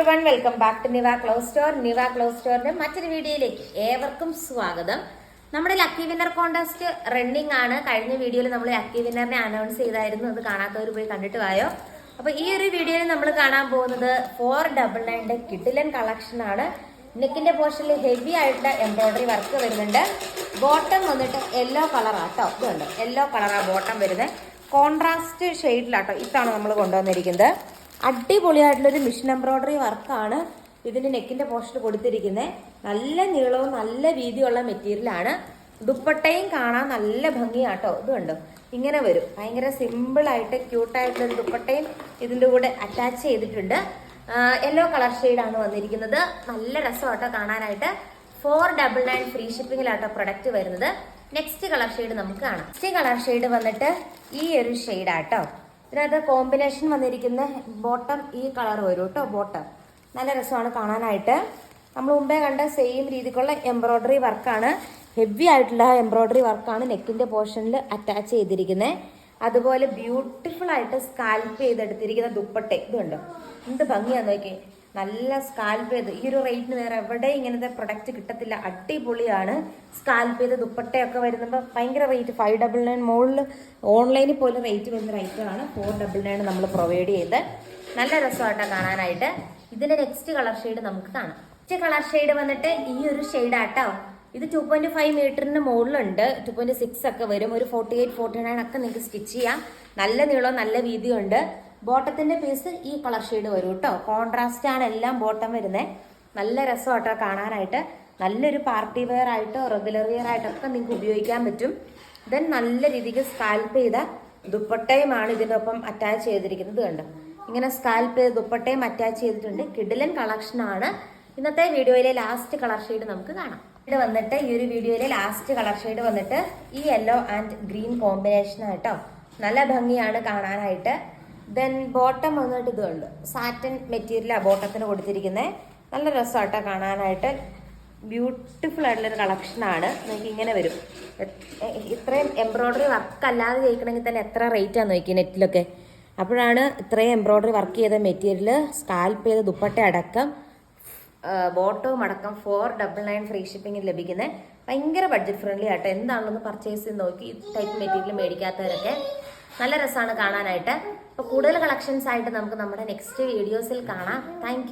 Everyone welcome back to Niva clothes store Niva clothes സ്റ്റോറിന്റെ മറ്റൊരു വീഡിയോയിലേക്ക് ഏവർക്കും സ്വാഗതം. നമ്മുടെ ലക്കി വിന്നർ കോൺടെസ്റ്റ് റണ്ണിംഗ് ആണ്. കഴിഞ്ഞ വീഡിയോയിൽ നമ്മൾ ലക്കി വിന്നറിനെ അനൗൺസ് ചെയ്തായിരുന്നു. അത് കാണാത്തവർ പോയി കണ്ടിട്ട് വായോ? അപ്പൊ ഈ ഒരു വീഡിയോയിൽ നമ്മൾ കാണാൻ പോകുന്നത് ഫോർ ഡബിൾ നയന്റെ കിഡിലൻ കളക്ഷൻ ആണ്. നെക്കിന്റെ പോർഷനിൽ ഹെവി ആയിട്ടുള്ള എംബ്രോയിഡറി വർക്ക് വരുന്നുണ്ട്. ബോട്ടം വന്നിട്ട് യെല്ലോ കളറാട്ടോ ഇതുണ്ട്. യെല്ലോ കളറാണ് ബോട്ടം വരുന്നത്. കോൺട്രാസ്റ്റ് ഷെയ്ഡിലാട്ടോ ഇതാണ് നമ്മൾ കൊണ്ടുവന്നിരിക്കുന്നത്. അടിപൊളിയായിട്ടുള്ളൊരു മിഷൻ എംബ്രോയ്ഡറി വർക്കാണ് ഇതിന് നെക്കിന്റെ പോസ്റ്റ് കൊടുത്തിരിക്കുന്നത് നല്ല നീളവും നല്ല വീതിയുള്ള മെറ്റീരിയലാണ് ദുപ്പട്ടയും കാണാൻ നല്ല ഭംഗിയാട്ടോ. ഇത് കണ്ടോ? ഇങ്ങനെ വരും. ഭയങ്കര സിമ്പിളായിട്ട് ക്യൂട്ടായിട്ടുള്ള ഒരു ദുപ്പട്ടയും ഇതിന്റെ കൂടെ അറ്റാച്ച് ചെയ്തിട്ടുണ്ട്. യെല്ലോ കളർ ഷെയ്ഡാണ് വന്നിരിക്കുന്നത്. നല്ല രസമാട്ടോ കാണാനായിട്ട്. ഫോർ ഡബിൾ നയൻ ഫ്രീ ഷിപ്പിങ്ങിലാട്ടോ പ്രൊഡക്റ്റ് വരുന്നത്. നെക്സ്റ്റ് കളർ ഷെയ്ഡ് നമുക്ക് കാണാം. നെക്സ്റ്റ് കളർ ഷെയ്ഡ് വന്നിട്ട് ഈ ഒരു ഷെയ്ഡാട്ടോ ഇതിനകത്ത് കോമ്പിനേഷൻ വന്നിരിക്കുന്ന ബോട്ടം ഈ കളർ വരും കേട്ടോ ബോട്ടം നല്ല രസമാണ് കാണാനായിട്ട്. നമ്മൾ മുമ്പേ കണ്ട സെയിം രീതിക്കുള്ള എംബ്രോയ്ഡറി വർക്കാണ് ഹെവി ആയിട്ടുള്ള എംബ്രോയ്ഡറി വർക്കാണ് നെക്കിന്റെ പോർഷനിൽ അറ്റാച്ച് ചെയ്തിരിക്കുന്നത് അതുപോലെ ബ്യൂട്ടിഫുൾ ആയിട്ട് സ്കാൽപ്പ് ചെയ്തെടുത്തിരിക്കുന്ന ദുപ്പട്ടെ. ഇതുണ്ടോ? എന്ത് ഭംഗിയാന്ന് നോക്കി നല്ല സ്കാൽപ്പ് ചെയ്ത് ഈ ഒരു റേറ്റിന് വേറെ എവിടെ ഇങ്ങനത്തെ പ്രൊഡക്റ്റ് കിട്ടത്തില്ല. അടിപൊളിയാണ്. സ്കാൽപ്പ് ചെയ്ത് ദുപ്പട്ടയൊക്കെ വരുമ്പോൾ ഭയങ്കര റേറ്റ് ഫൈവ് ഡബിൾ നയൻ മുകളിൽ ഓൺലൈനിൽ പോലും റേറ്റ് വരുന്ന റേറ്റാണ് ഫോർ ഡബിൾ നയൻ നമ്മൾ പ്രൊവൈഡ് ചെയ്ത്. നല്ല രസമായിട്ടാണ് കാണാനായിട്ട്. ഇതിന്റെ നെക്സ്റ്റ് കളർ ഷെയ്ഡ് നമുക്ക് കാണാം. നെക്സ്റ്റ് കളർ ഷെയ്ഡ് വന്നിട്ട് ഈ ഒരു ഷെയ്ഡാട്ടോ ഇത് ടു പോയിന്റ് ഫൈവ് മീറ്ററിന് മുകളിലുണ്ട്. ടു പോയിന്റ് സിക്സ് ഒക്കെ വരും. ഒരു ഫോർട്ടി എയ്റ്റ് ഫോർട്ടി നയൻ ഒക്കെ നിങ്ങൾക്ക് സ്റ്റിച്ച് ചെയ്യാം. നല്ല നീളവും നല്ല വീതിയുണ്ട് ബോട്ടത്തിന്റെ പീസ് ഈ കളർ ഷെയ്ഡ് വരും കേട്ടോ. ആണ് എല്ലാം ബോട്ടം വരുന്നത് നല്ല രസമാട്ടോ കാണാനായിട്ട്. നല്ലൊരു പാർട്ടി വെയർ ആയിട്ടോ റെഗുലർ വെയർ ആയിട്ടൊക്കെ നിങ്ങൾക്ക് ഉപയോഗിക്കാൻ പറ്റും. ദെൻ നല്ല രീതിക്ക് സ്കാൽപ്പ് ചെയ്ത ദുപ്പട്ടയുമാണ് ഇതിനൊപ്പം അറ്റാച്ച് ചെയ്തിരിക്കുന്നത് കണ്ടോ. ഇങ്ങനെ സ്കാൽപ്പ് ചെയ്ത് ദുപ്പട്ടയും അറ്റാച്ച് ചെയ്തിട്ടുണ്ട്. കിഡിലൻ കളക്ഷൻ ആണ്. ഇന്നത്തെ വീഡിയോയിലെ ലാസ്റ്റ് കളർ ഷെയ്ഡ് നമുക്ക് കാണാം. വന്നിട്ട് ഈ ഒരു വീഡിയോയിലെ ലാസ്റ്റ് കളർ ഷെയ്ഡ് വന്നിട്ട് ഈ യെല്ലോ ആൻഡ് ഗ്രീൻ കോമ്പിനേഷൻ ആയിട്ടോ നല്ല ഭംഗിയാണ് കാണാനായിട്ട്. ദെൻ ബോട്ടം വന്നിട്ട് ഇതുണ്ട്. സാറ്റൻ മെറ്റീരിയലാണ് ബോട്ടത്തിന് കൊടുത്തിരിക്കുന്നത് നല്ല രസമാട്ടോ കാണാനായിട്ട്. ബ്യൂട്ടിഫുൾ ആയിട്ടുള്ളൊരു കളക്ഷനാണ് നിങ്ങൾക്ക് ഇങ്ങനെ വരും. ഇത്രയും എംബ്രോയ്ഡറി വർക്ക് അല്ലാതെ ചെയ്യിക്കണമെങ്കിൽ തന്നെ എത്ര റേറ്റാണ് നോക്കി നെറ്റിലൊക്കെ. അപ്പോഴാണ് ഇത്രയും എംബ്രോയ്ഡറി വർക്ക് ചെയ്ത മെറ്റീരിയൽ സ്കാൽപ്പ് ചെയ്ത ദുപ്പട്ട അടക്കം ബോട്ടവും അടക്കം ഫോർ ഡബിൾ നയൻ ഫ്രീ ഷിപ്പിംഗിൽ ലഭിക്കുന്നത് ഭയങ്കര ബഡ്ജറ്റ് ഫ്രണ്ട്ലി ആട്ടോ. എന്താണെന്ന് പർച്ചേസ് ചെയ്ത് നോക്കി ടൈപ്പ് മെറ്റീരിയൽ മേടിക്കാത്തവരൊക്കെ. നല്ല രസമാണ് കാണാനായിട്ട്. അപ്പോൾ കൂടുതൽ കളക്ഷൻസ് ആയിട്ട് നമുക്ക് നമ്മുടെ നെക്സ്റ്റ് വീഡിയോസിൽ കാണാം. താങ്ക്